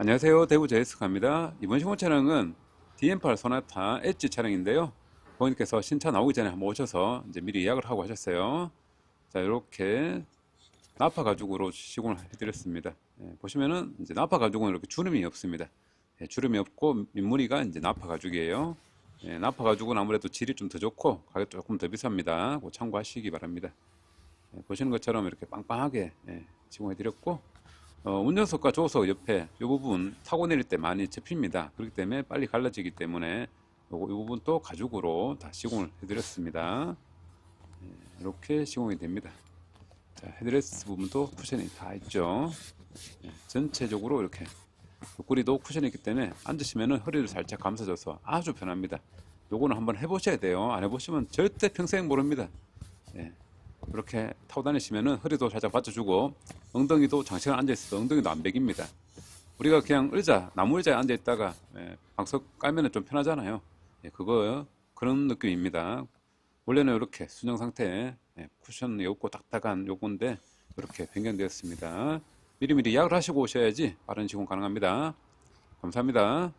안녕하세요. 대구 제이스카입니다. 이번 시공 차량은 DM8 소나타 엣지 차량인데요. 고객님께서 신차 나오기 전에 한번 오셔서 이제 미리 예약을 하고 하셨어요. 자, 이렇게 나파 가죽으로 시공을 해드렸습니다. 예, 보시면은 이제 나파 가죽은 이렇게 주름이 없습니다. 예, 주름이 없고 밑무늬가 이제 나파 가죽이에요. 예, 나파 가죽은 아무래도 질이 좀 더 좋고 가격 조금 더 비쌉니다. 참고하시기 바랍니다. 예, 보시는 것처럼 이렇게 빵빵하게 예, 시공해 드렸고 어, 운전석과 조수석 옆에 이 부분 타고 내릴 때 많이 접힙니다. 그렇기 때문에 빨리 갈라지기 때문에 이 부분도 가죽으로 다 시공을 해드렸습니다. 예, 이렇게 시공이 됩니다. 자, 헤드레스 부분도 쿠션이 다 있죠. 예, 전체적으로 이렇게 옆구리도 쿠션이 있기 때문에 앉으시면 허리를 살짝 감싸줘서 아주 편합니다. 요거는 한번 해보셔야 돼요. 안 해보시면 절대 평생 모릅니다. 예. 이렇게 타고 다니시면은 허리도 살짝 받쳐주고 엉덩이도 장시간 앉아있어도 엉덩이도 안 베깁니다. 우리가 그냥 의자, 나무 의자에 앉아있다가 예, 방석 깔면은 좀 편하잖아요. 예, 그거 그런 느낌입니다. 원래는 이렇게 순정 상태에 예, 쿠션이 없고 딱딱한 요건데 이렇게 변경되었습니다. 미리미리 예약을 하시고 오셔야지 빠른 시공 가능합니다. 감사합니다.